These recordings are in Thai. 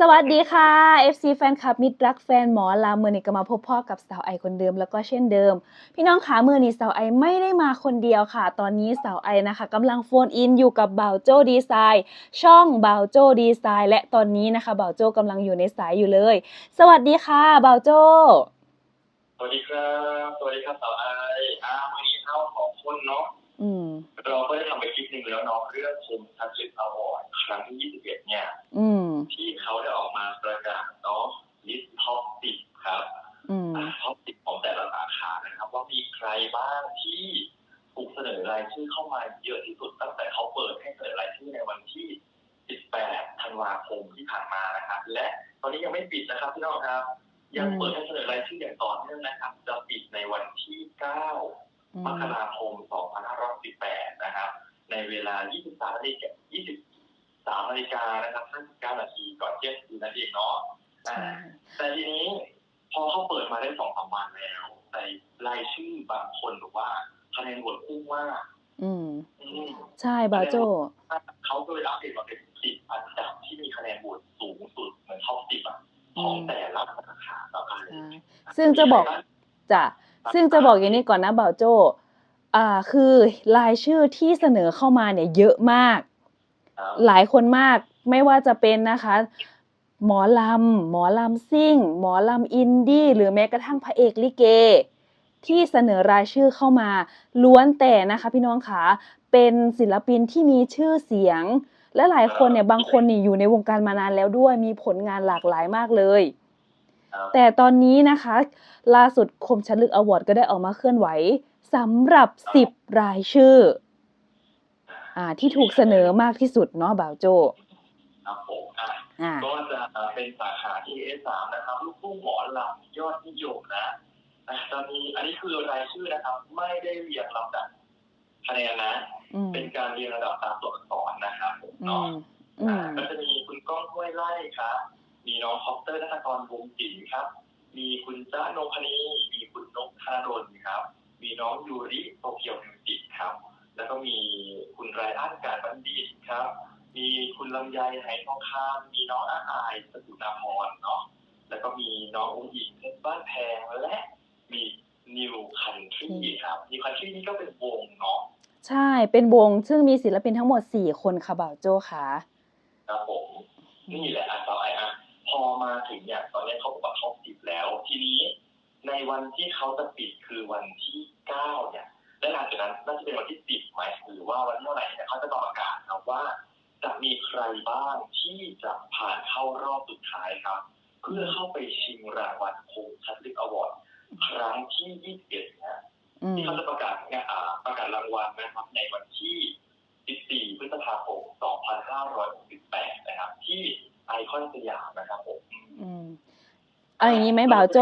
สวัสดีค่ะ FC แฟนคลับมิตรรักแฟนหมอลาเมื่อนี้ก็มาพบพ่อกับสาวไอคนเดิมแล้วก็เช่นเดิม พี่น้องขามือนี้สาวไอไม่ได้มาคนเดียวค่ะ ตอนนี้สาวไอนะคะกำลังโฟนอินอยู่กับบ่าวโจ้ดีไซน์ ช่องบ่าวโจ้ดีไซน์ และตอนนี้นะคะบ่าวโจ้กำลังอยู่ในสายอยู่เลย สวัสดีค่ะบ่าวโจ้สวัสดีครับสวัสดีครับสาวไออ้าววันนี้เข้าของคนเนาะอืมเราก็ได้ทำไปคลิปหนึ่งแล้วเนาะเรื่องชมทัชลิปอวอร์ดครั้งที่21เนี่ยอืม ที่เขาได้ออกมาประกาศเนาะลิสต์ท็อป10ครับอืมท็อป10ของแต่ละสาขานะครับ ว่ามีใครบ้างที่ถูกเสนอรายชื่อเข้ามาเยอะที่สุดตั้งแต่เขาเปิดให้เสนอรายชื่อในวันที่ 18 ธันวาคมที่ผ่านมานะครับและตอนนี้ยังไม่ปิดนะครับพี่น้องครับ ยังเปิดให้เสนอรายชื่ออย่างต่อเนื่องนะครับ จะปิดในวันที่9อืมมกราคม 2518 นะครับ ในเวลา 23นาฬิกา 23นาฬิกานะครับ59นาทีก่อนเที่ยงคืนนั่นเองเนาะใช่อ่าแต่ทีนี้พอเขาเปิดมาได้สองสามวันแล้ว แต่รายชื่อบางคนบอกว่าคะแนนโหวตพุ่งมากอืมอืมใช่บ่าวโจ้เขาก็เลยอัปเดตมาเป็นสิบอันดับที่มีคะแนนโหวตสูงสุดเหมือนท็อปสิบอะของแต่ละสาขาต่อไปใช่ซึ่งจะบอกจ้ะซึ่งจะบอกอย่างนี้ก่อนนะบ่าวโจ้อ่าคือรายชื่อที่เสนอเข้ามาเนี่ยเยอะมากครับ หลายคนมากไม่ว่าจะเป็นนะคะ หมอลำหมอลำซิ่ง หมอลำอินดี้หรือแม้กระทั่งพระเอกลิเก ที่เสนอรายชื่อเข้ามาล้วนแต่นะคะพี่น้องขาเป็นศิลปินที่มีชื่อเสียง และหลายคนเนี่ยบางคนนี่อยู่ในวงการมานานแล้วด้วยมีผลงานหลากหลายมากเลยครับแต่ตอนนี้นะคะ ล่าสุดคมชัดลึกอวอร์ดก็ได้ออกมาเคลื่อนไหวสำหรับ 10 รายชื่อ อ่า ที่ถูกเสนอมากที่สุดเนาะบ่าวโจครับผมอะอ่าก็จะเป็นสาขาที่ S3 นะครับลูกทุ่งหมอลำยอดนิยมนะอะตอนนี้อันนี้คือรายชื่อนะครับ ไม่ได้เรียงลำดับคะแนนนะอืมเป็นการเรียงระดับตามตัวอักษรนะครับผมอืเนาะมอือ่ามก็จะมีคุณก้องห้วยไร่ครับมีน้องคอปเตอร์นัทกรวงศิลป์ครับ มีคุณจ้านงพนีมีคุณนกธารนครับ มีน้องยูริโตเกียวมิวสิกครับ แล้วก็มีคุณไรอันการบัณฑิตครับ มีคุณลำไยไหทองคำมีน้องอาอายสกุณาพรเนาะแล้วก็มีน้องอุ้งอิงเพชรบ้านแพงและมีนิวคันทรีครับนิวคันทรีนี่ก็เป็นวงเนาะใช่เป็นวงซึ่งมีศิลปินทั้งหมด4คนค่ะบ่าวโจค่ะครับผมนี่แหละอะต่อไปอะพอมาถึงเนี่ยตอนนี้เขาบอกว่าเขาปิดแล้ว ทีนี้ในวันที่เขาจะปิดคือวันที่เก้าเนี่ย และหลังจากนั้นน่าจะเป็นวันที่สิบไหมหรือว่าวันที่เท่าไหร่เนี่ยเขาจะประกาศครับว่า จะมีใครบ้างที่จะผ่านเข้ารอบสุดท้ายครับ เพื่อเข้าไปชิงรางวัลคงชัดลึกอวอร์ดครั้งที่ยี่สิบเอ็ดนะอืมที่เขาจะประกาศเนี่ยอ่าประกาศรางวัลนะครับในวันที่ 14 พฤษภาคม 2568 นะครับ ที่ไอคอนสยามนะครับผมอืมเอาอย่างนี้ไหมบ่าวโจ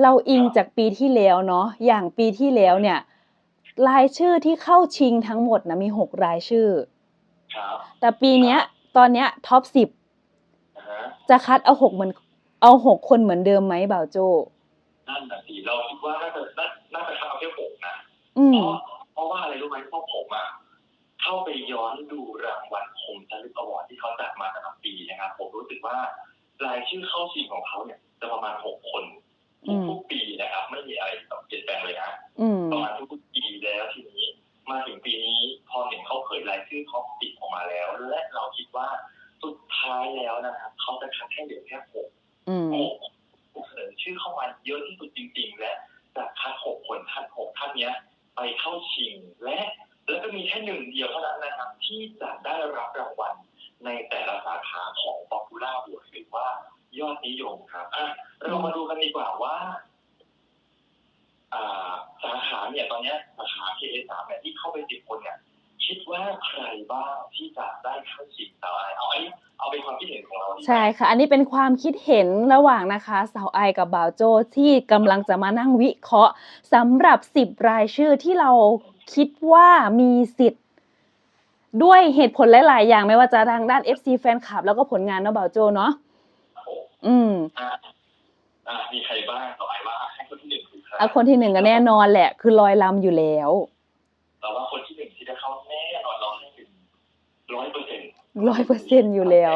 เราอิงจากปีที่แล้วเนาะอย่างปีที่แล้วเนี่ย รายชื่อที่เข้าชิงทั้งหมดนะมี6รายชื่อครับแต่ปีเนี้ย ตอนเนี้ยท็อปนะฮะ10จะคัดเอาหกเหมือนเอาหกคนเหมือนเดิมไหมบ่าวโจนั่นน่ะสิเราคิดว่าน่าจะน่าน่าจะเข้าแค่หกนะอืเพมราะเพราะว่าอะไรรู้ไหมเพราะผมอะเข้าไปย้อนดูรางวัลคมชันลึกอวอร์ดที่เขาจัดมาแต่ละปีนะครับผมรู้สึกว่ารายชื่อเข้าชิงของเขาเนี่ยจะประมาณหกคนอืมทุกๆปีนะครับ ไม่มีอะไรเปลี่ยนแปลงเลยนายอดนิยมครับอะเรามาดูกันดีกว่าว่าอ่าสาขาเนี่ยตอนนี้สาขา KA3 เนี่ยที่เข้าไปสิบคนเนี่ยคิดว่าใครบ้างที่จะได้เข้าชิงต่อไปเอาไอเอาเป็นความคิดเห็นของเราใช่ค่ะ อันนี้เป็นความคิดเห็นระหว่างนะคะสาวไอกับบ่าวโจที่กำลังจะมานั่งวิเคราะห์สำหรับ10รายชื่อที่เราคิดว่ามีสิทธิ์ ด้วยเหตุผลหลาย ๆ อย่างไม่ว่าจะทางด้าน FC แฟนคลับ แล้วก็ผลงานเนาะบ่าวโจเนาะ อืมอะอะมีใครบ้างต่อไปว่าให้คนที่หนึ่งคือใครอะคนที่หนึ่งก็แน่นอนแหละ คือลอยลำอยู่แล้วเราว่าคนที่หนึ่งที่จะเข้าแน่นอนเราให้ถึงร้อยเปอร์เซ็นต์ร้อยเปอร์เซ็นอยู่แล้ว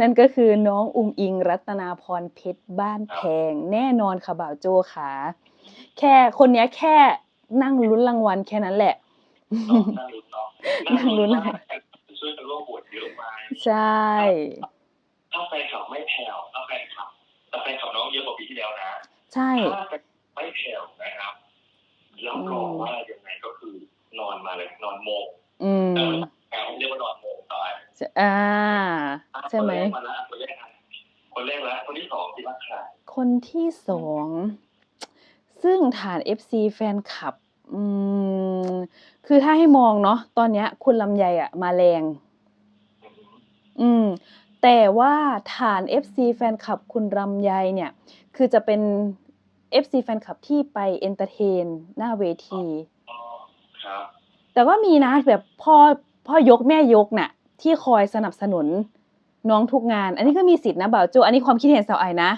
นั่นก็คือน้องอุงอิงรัตนาพรเพชรบ้านแพง แน่นอนค่ะบ่าวโจค่ะแค่คนเนี้ยแค่นั่งลุ้นรางวัลแค่นั้นแหละ นั่งลุ้นเนาะนั่งลุ้นมากช่วยกันร่วมโหวตเยอะมากใช่ ถ้าแฟนคลับไม่แผ่ว เยอะกว่าปีที่แล้วนะใช่ถ้าแฟนคลับไม่แผ่วนะครับรับรองว่ายังไงก็คือนอนมาเลยนอนโมงอืมเออแเรียกว่านอนโมงต่อไปอ่า ใช่ไหมคนแรกมาละคนแรกอะคนแรกแล้วคนที่สองที่ว่าใครคนที่สองซึ่งฐาน FC แฟนคลับ อืม คือถ้าให้มองเนาะตอนเนี้ย คุณลำไยอะมาแรง อืมอืม แต่ว่าฐาน FC แฟนคลับคุณลำไยเนี่ย คือจะเป็น FC แฟนคลับที่ไปเอนเตอร์เทนหน้าเวทีอ๋อครับแต่ว่ามีนะแบบพ่อพ่อยกแม่ยกน่ะ ที่คอยสนับสนุนน้องทุกงาน อันนี้ก็มีสิทธินะบ่าวโจอันนี้ความคิดเห็นสาวไอนะ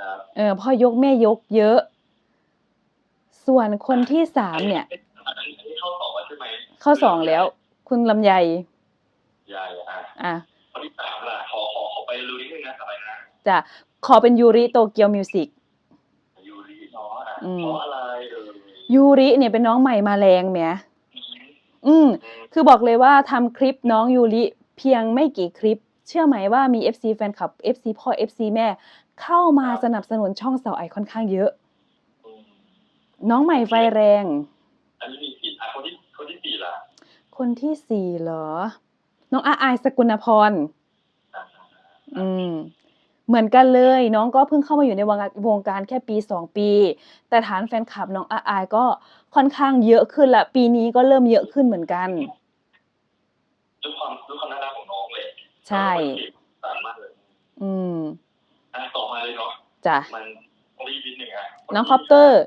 ครับเออพ่อยกแม่ยกเยอะ ส่วนคนที่สามเนี่ยอันนี้อันนี้เข้าสองแล้วใช่ไหมเข้าสองแล้ว คุณลำไยยายอะอะคน ที่สามล่ะขอขอขอไปรู้นิดนึงนะสบายนะจะขอเป็นยูริโตเกียวมิวสิก ยูริเนาะอะอืม เพราะอะไรเออยูริเนี่ยเป็นน้องใหม่มาแรงแหมอืมอืมอืม คือบอกเลยว่าทำคลิปน้องยูริเพียงไม่กี่คลิป เชื่อไหมว่ามี FC แฟนคลับ FC พ่อ FC แม่ เข้ามาสนับสนุนช่องสาวไอค่อนข้างเยอะ อืมน้องใหม่ไฟแรง อันนี้มีสี่อะคนที่คนที่สี่ล่ะคนที่สี่เหรอ น้องอาอายสกุลพรอะอืม เหมือนกันเลย น้องก็เพิ่งเข้ามาอยู่ในวงการวงการแค่ปีสองปี แต่ฐานแฟนคลับน้องอาอายก็ค่อนข้างเยอะขึ้นละ ปีนี้ก็เริ่มเยอะขึ้นเหมือนกันด้วยความด้วยความน่ารักของน้องเลยใช่สามารถเลยอืมอะต่อมาเลยเนาะจ้ะมันต้องรีบนิดนึงอะน้องคอปเตอร์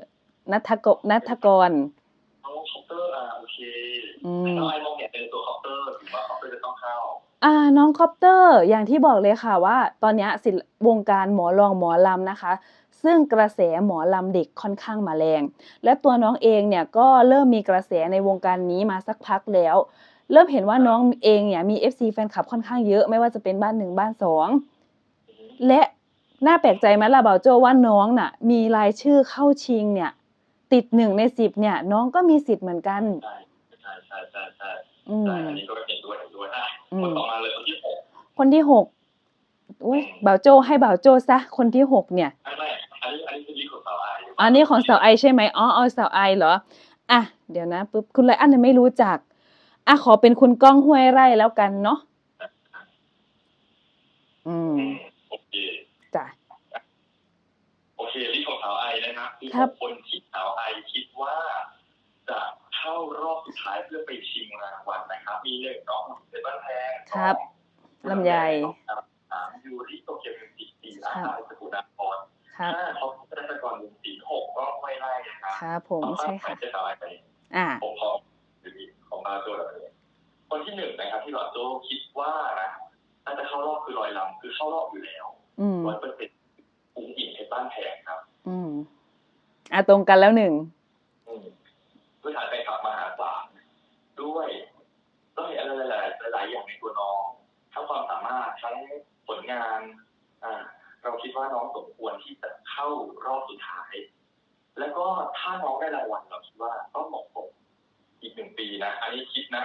นัทกนัทกรน้องคอปเตอร์อะโอเคอืมน้องไอ้มองเนี่ยเป็นตัวคอปเตอร์หรือว่าค อปเตอร์จะต้องเข้าอ่า น้องคอปเตอร์ อย่างที่บอกเลยค่ะว่า ตอนเนี้ยศิลป์วงการหมอรองหมอลำนะคะ ซึ่งกระแสหมอลำเด็กค่อนข้างมาแรง และตัวน้องเองเนี่ยก็เริ่มมีกระแสในวงการนี้มาสักพักแล้ว เริ่มเห็นว่าน้องเองเนี่ยมี FC แฟนคลับค่อนข้างเยอะ ไม่ว่าจะเป็นบ้านหนึ่งบ้านสองและน่าแปลกใจไหมล่ะบ่าวโจว่าน้องน่ะ มีรายชื่อเข้าชิงเนี่ย ติดหนึ่งในสิบเนี่ย น้องก็มีสิทธิ์เหมือนกัน ใช่ใช่ใช่ใช่ใช่อืมใช่อันนี้ก็เห็นด้วยเห็นด้วยอะอื คนมต่อมาเลยคนที่หกคนที่หกอุ้ยบ่าวโจให้บ่าวโจซะคนที่หกเนี่ยไม่ไม่อันนี้อันนี้คือลีของสาวไออันนี้ของสาวไอใช่ไหมอ๋อเอาสาวไอเหรออะเดี๋ยวนะปุ๊บคุณไรอันเนี่ยไม่รู้จักอะขอเป็นคุณก้องห้วยไร่แล้วกันเนาะอืมอืมโอเคจ้ะโอเคลีของสาวไอนะครับคือครับคนที่สาวไอคิดว่าจะเข้ารอบสุดท้ายเพื่อไปชิงรางวัลนะครับ มีหนึ่งน้องเป็นบ้านแพง ครับสองลำไยสามยูริโตเกียวมิวสิกสี่ครัอาบคาสกุลนครครับห้าท็อปเตอร์กรวงศรีหกก็ไม่ไล่นะครับครับผมใช่ค่ะจะสาวไอไปอ่าผมขออยู่ดีของบาโจแบบนี้คนที่หนึ่งนะครับ ที่บาโจคิดว่านะถ้าจะเข้ารอบคือลอยลำคือเข้ารอบอยู่แล้วอืมร้อยเปอร์เซ็นต์อุ้งอิงเพชรบ้านแพงครับ อืมอะตรงกันแล้วหนึ่ง อืมด้วยฐานแฟนคลับมหาศาลด้วยต้องเห็นอะไรหลายๆหลายๆ อย่างในตัวน้อง ทั้งความสามารถทั้งผลงานอ่าเราคิดว่าน้องสมควรที่จะเข้ารอบสุดท้าย แล้วก็ถ้าน้องได้รางวัลเราคิดว่าต้องเหมาะสมอีกหนึ่งปีนะ อันนี้คิดนะ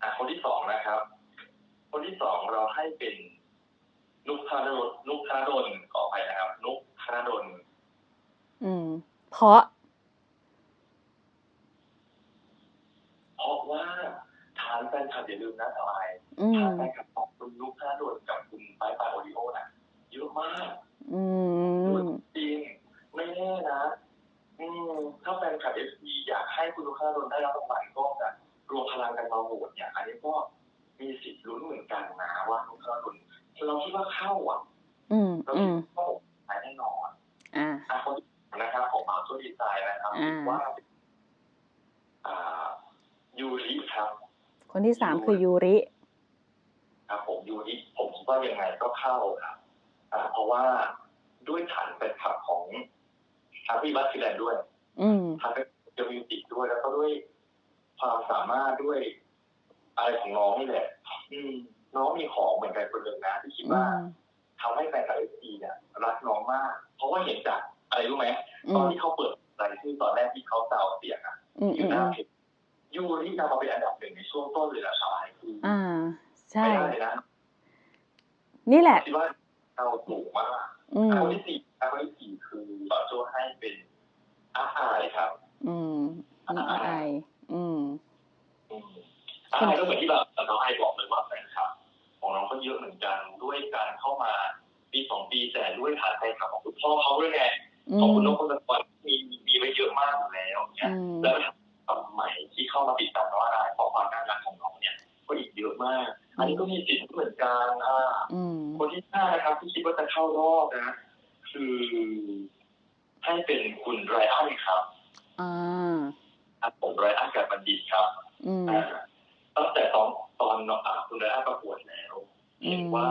อะคนที่สองนะครับ คนที่สองเราให้เป็นนุกธนดลนุกธนดลขอไปนะครับ นุกธนดลอืม เพราะ เพราะว่าฐานแฟนคลับอย่าลืมนะสาวไอ อื ฐาน ม แฟนคลับของคุณนุกธนดลกับคุณปายปายโอริโอน่ะเยอะมาก อื เยอะ ม จริง ไม่แน่นะ อืมถ้าแฟนคลับเอฟซีอยากให้คุณนุกธนดลได้รับรางวัลก็จะรวมพลังกันมาโหวตเนี่ย อันนี้ก็มีสิทธิ์ลุ้นเหมือนกันนะว่านุกธนดล เราคิดว่าเข้าอะอืมเราอืคิดมว่าเข้าแน่นอนอ่าอะคนที่สามนะครับของมาช่วยดีไซน์นะครับอ่าว่าอ่ายูริครับ คนที่สามคือยูริครับผมยูริผมคิดว่ายังไงก็เข้าครับอ่า เพราะว่าด้วยฐานเป็นขับของทางพี่บัสซิแลนด์ด้วยอืมทางเป็นเดมิวติกด้วยแล้วก็ด้วยความสามารถด้วยอะไรของน้องนี่แหละ อืม น้องมีของเหมือนกันคนหนึ่งนะที่คิดอืว่ามทำให้แฟนคลับเอฟซีเนี่ยรักน้องมาก เพราะว่าเห็นจากอะไรรู้ไหมอืตอนมที่เขาเปิดรายชื่อตอนแรกที่เขาเตาเสียงอะอืมออืยู่มหน้าอืมเพจยูรินำมาเป็นอันดับหนึ่งในช่วงต้นเลยนะชายคืออ่าใช่ไม่ได้เลยนะนี่แหละคิดว่าเราสูงมากอืมคนที่สี่คนที่สี่คือต่อโจให้เป็นอาอายครับ อืมน้องอายอืมอืมอาอายก็เหมือนที่แบบน้องไอบอกเลยว่าแฟนคลับ ของน้องก็เยอะเหมือนกัน ด้วยการเข้ามาปีสองปีแต่ด้วยฐานแฟนคลับของคุณพ่อเขาด้วยไงอืของมคุณนกคนตะกอนมีมีไว้เยอะมากอยู่แล้วเนี่ยอืมแล้วทำใหม่ที่เข้ามาติดตามน้องอายเพราะความน่ารักของน้องเนี่ยก็อีกเยอะมาก อันนี้ก็มีสิทธิ์เหมือนกันอ่าอืมคนที่ห้านะครับที่คิดว่าจะเข้ารอบนะ คือให้เป็นคุณไรอันครับอ่าครับผมไรอันกับบัณฑิตครับอืมอ่าตั้งแต่ตอนตอนอ่าคุณไรอันประกวดแล้วอื เห็นมว่า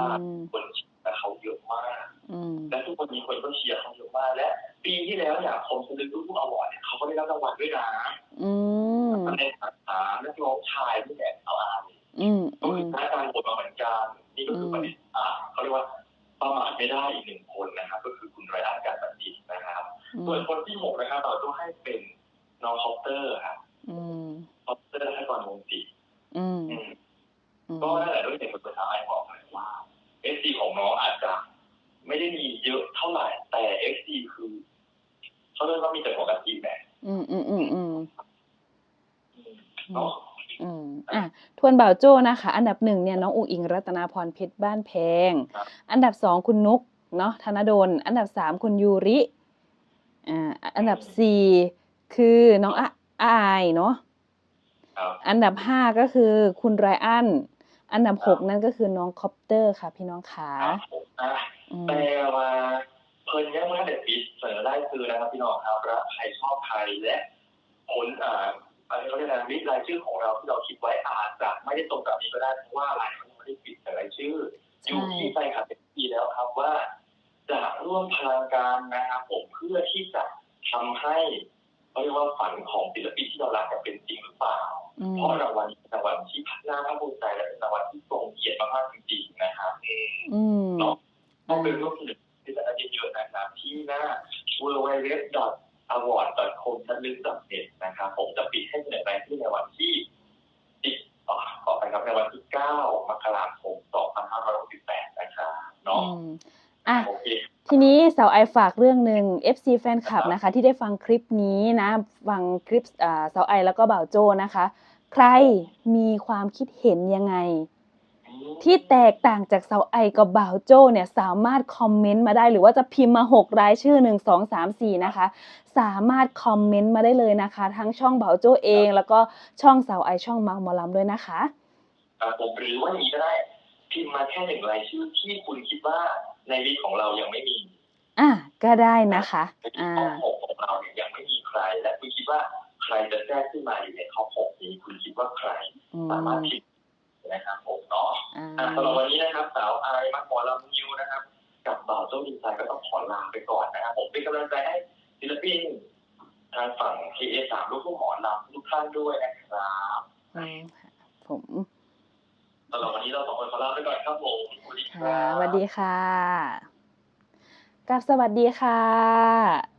คนเชียร์เขาเยอะมากอืมและทุกวันนี้คนก็เชียร์เขาเยอะมากและปีที่แล้วเนี่ยคมสลึกลูกอวอร์ดเนี่ยเขาก็ได้รับรางวัลด้วยนะอืมในสาขานักร้องชายที่แหละเอาอาร์อืมก็อืคือมคณะการโหวตมาเหมือนกันนี่ก็คือประเด็นอ่าเขาเรียกว่าประมาทไม่ได้อีกหนึ่งคนนะครับ ก็คือคุณไรอันการบัณฑิตนะครับส่วนคนที่หกนะครับเราต้องให้เป็นน้องคอปเตอร์ครับอืมคอปเตอร์ให้ก่อนวงศิษย์อืมอืมอืมก็นั่นแหละด้วยเหตุผลภาษาไทยบอกเลยว่าเอฟซีของน้องอาจจะไม่ได้มีเยอะเท่าไหร่ แต่เอฟซีคือเขาเรียกว่ามีแต่ปกติแหละอืมอืมอืมอืมอืมเนาะอืมอะทวนบ่าวโจ้นะคะ อันดับหนึ่งเนี่ยน้องอุ๋งอิงรัตนาพรเพชรบ้านแพงครับอันดับสองคุณนุกเนาะธนดล อันดับสามคุณยูริ อ่า อันดับสี่คือน้องอะอายเนาะครับอันดับห้าก็คือคุณไรอัน อันดับหกครับนั่นก็คือน้องคอปเตอร์ค่ะ พี่น้องขาครับผมอะอืมแต่ว่าเพิ่นยังไม่ได้ปิดเสนอได้คือนะครับพี่น้องครับและใครชอบใครและผลอ่าอะไรเขาเรียกนะลิสต์รายชื่อของเราที่เราคิดไว้อาจจะไม่ได้ตรงกับนี้ก็ได้เพราะว่าหลายคนยังไม่ได้ปิดแต่รายชื่ออยู่ที่แฟนคลับเป็นทีแล้วครับว่าจะร่วมพลังกันนะครับผมเพื่อที่จะทำให้เขาเรียกว่าฝันของศิลปินที่เรารักจะเป็นจริงหรือเปล่าอืม เพราะรางวัลนี้เป็นรางวัลที่น่าภาคภูมิใจและเป็นรางวัลที่ทรงเกียรติมากๆจริงๆนะครับอืมอืมเนาะต้องเป็นอ่ารูปที่ที่จะได้เยอะๆนะครับที่หน้า w w w a w a r d c o m ชั้นลึก .net นะครับผมจะปิดให้เสนอรายชื่อในวันที่10อ่าขอไปครับในวันที่9มกราคม2568นะครับเนาะอืมอะโอเคทีนี้สาวไอฝากเรื่องหนึ่ง FC แฟนคลับนะคะ ที่ได้ฟังคลิปนี้นะ ฟังคลิปอ่าสาวไอแล้วก็บ่าวโจนะคะ ใครมีความคิดเห็นยังไง ที่แตกต่างจากเสาไอกับบ่าวโจ้เนี่ยสามารถคอมเมนต์มาได้หรือว่าจะพิมพ์มา 6 รายชื่อ 1 2 3 4 นะคะ สามารถคอมเมนต์มาได้เลยนะคะ ทั้งช่องบ่าวโจ้เอง แล้วก็ช่องเสาไอช่องมังหมอลำด้วยนะคะครับผมหรือว่าอย่างนี้ก็ได้พิมพ์มาแค่หนึ่งรายชื่อที่คุณคิดว่าในลิสต์ของเรายังไม่มี อะก็ได้นะคะในลิสอ่าต์ท็อปหกของเราเนี่ยยังไม่มีใคร และคุณคิดว่าใครจะแทรกขึ้นมาอยู่ในท็อปหกนี้ สามารถมพิมพ์นะครับผมเนาะอ่าอะสำหรับวันนี้นะครับสาวอายมักหมอลำนิวนะครับ กับบ่าวโจ้ดินไซก็ต้องขอลาไปก่อนนะครับ ผมเป็นกำลังใจให้ศิลปินทางฝั่ง KA3 ลูกทุ่งหมอลำทุกท่านด้วยนะครับอืมผมสำหรับวันนี้เราสองคนขอลาไปก่อนครับผมสวัสดีคค่ะรับสวัสดีค่ะกับสวัสดีค่ะ